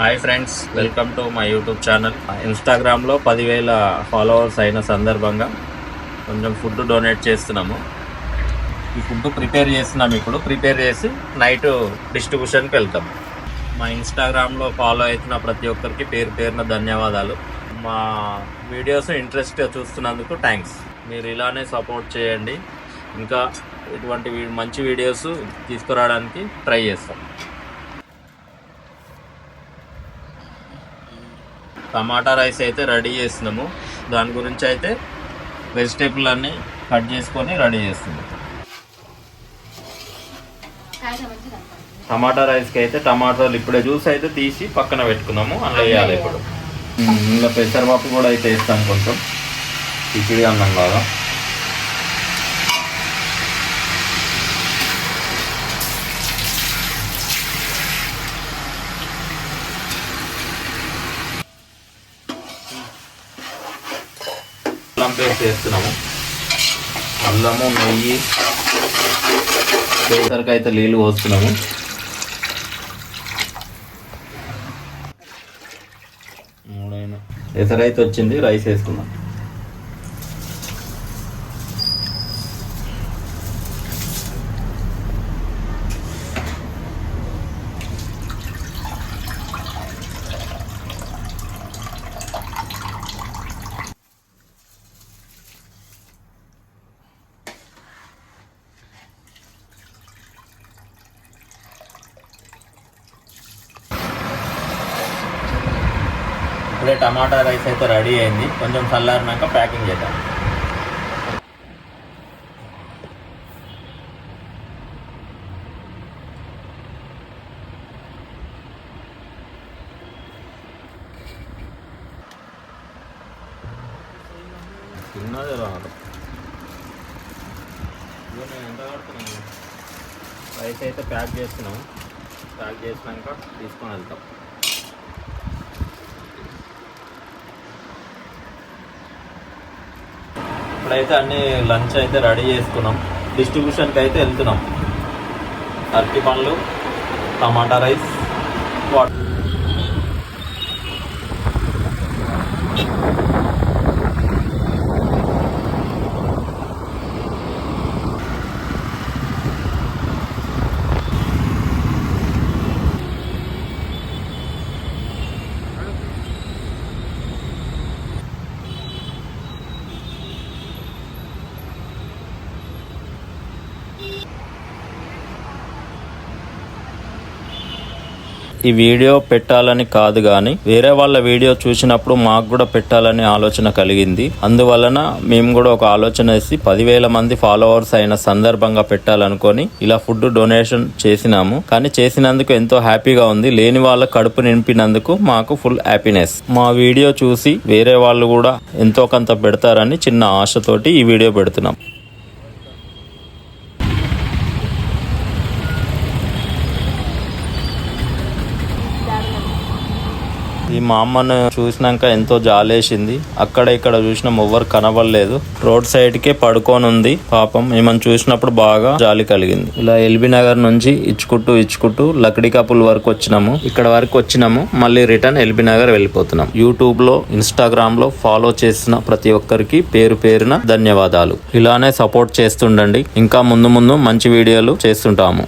Hi friends welcome to my YouTube channel ఇన్స్టాగ్రామ్లో పదివేల followers అయిన సందర్భంగా కొంచెం ఫుడ్ డొనేట్ చేస్తున్నాము. ఈ ఫుడ్ ప్రిపేర్ చేస్తున్నాము ఇప్పుడు. ప్రిపేర్ చేసి నైట్ డిస్ట్రిబ్యూషన్కి వెళ్తాం. మా ఇన్స్టాగ్రామ్లో ఫాలో అవుతున్న ప్రతి ఒక్కరికి పేరు పేరున ధన్యవాదాలు. మా వీడియోస్ ఇంట్రెస్ట్గా చూస్తున్నందుకు థ్యాంక్స్ మీరు ఇలానే సపోర్ట్ చేయండి. ఇంకా ఇటువంటి మంచి వీడియోస్ తీసుకురావడానికి ట్రై చేస్తాం. టమాటా రైస్ అయితే రెడీ చేస్తున్నాము. దాని గురించి అయితే వెజిటేబుల్ అన్నీ కట్ చేసుకొని రెడీ చేస్తున్నాము. టమాటా రైస్కి అయితే టమాటాలు ఇప్పుడే జ్యూస్ అయితే తీసి పక్కన పెట్టుకున్నాము. అందులో వేయాలి ఇప్పుడు. ఇంకా పెసరపప్పు కూడా అయితే వేస్తాం కొంచెం. కిచిడి అన్నం లాగా అల్లం వేస్తున్నాము అల్లము నెయ్యి వేసరికి అయితే నీళ్ళు పోస్తున్నాము. మూడైనా. ఎసరైతే వచ్చింది రైస్ వేసుకుందాం. ఇప్పుడే టమాటా రైస్ అయితే రెడీ అయింది. కొంచెం చల్లారినాక ప్యాకింగ్ చేద్దాం. తిన్నది రాదు నేను ఎంత కడుతున్నాను రైస్ అయితే ప్యాక్ చేస్తున్నాం. ప్యాక్ చేసినాక తీసుకొని వెళ్తాం. ఇప్పుడైతే అన్ని లంచ్ అయితే రెడీ చేసుకున్నాం. డిస్ట్రిబ్యూషన్కి అయితే వెళ్తున్నాం. అరటి పండ్లు టమాటా రైస్ వాటర్ ఈ వీడియో పెట్టాలని కాదు కానీ వేరే వాళ్ళ వీడియో చూసినప్పుడు మాకు కూడా పెట్టాలని ఆలోచన కలిగింది. అందువలన మేము కూడా ఒక ఆలోచన వేసి పదివేల మంది ఫాలోవర్స్ అయిన సందర్భంగా పెట్టాలనుకొని ఇలా ఫుడ్ డొనేషన్ చేసినాము. కానీ చేసినందుకు ఎంతో హ్యాపీగా ఉంది. లేని వాళ్ళ కడుపు నింపినందుకు మాకు ఫుల్ హ్యాపీనెస్. మా వీడియో చూసి వేరే వాళ్ళు కూడా ఎంతో కొంత పెడతారని చిన్న ఆశతోటి ఈ వీడియో పెడుతున్నాం. ఈ మా అమ్మను చూసినాక ఎంతో జాలేసింది. అక్కడ ఇక్కడ చూసినాం ఎవ్వరు కనబడలేదు. రోడ్ సైడ్ కే పడుకొని ఉంది పాపం ఏమని చూసినప్పుడు బాగా జాలి కలిగింది. ఇలా ఎల్బీ నగర్ నుంచి ఇచ్చుకుంటూ ఇచ్చుకుంటూ లక్డీ కపుల్ వరకు వచ్చినాము. ఇక్కడ వరకు వచ్చినాము. మళ్ళీ రిటర్న్ ఎల్బీ నగర్ వెళ్ళిపోతున్నాం. యూట్యూబ్లో ఇన్స్టాగ్రామ్లో ఫాలో చేసిన ప్రతి ఒక్కరికి పేరు పేరున ధన్యవాదాలు. ఇలానే సపోర్ట్ చేస్తుండండి. ఇంకా ముందు ముందు మంచి వీడియోలు చేస్తుంటాము.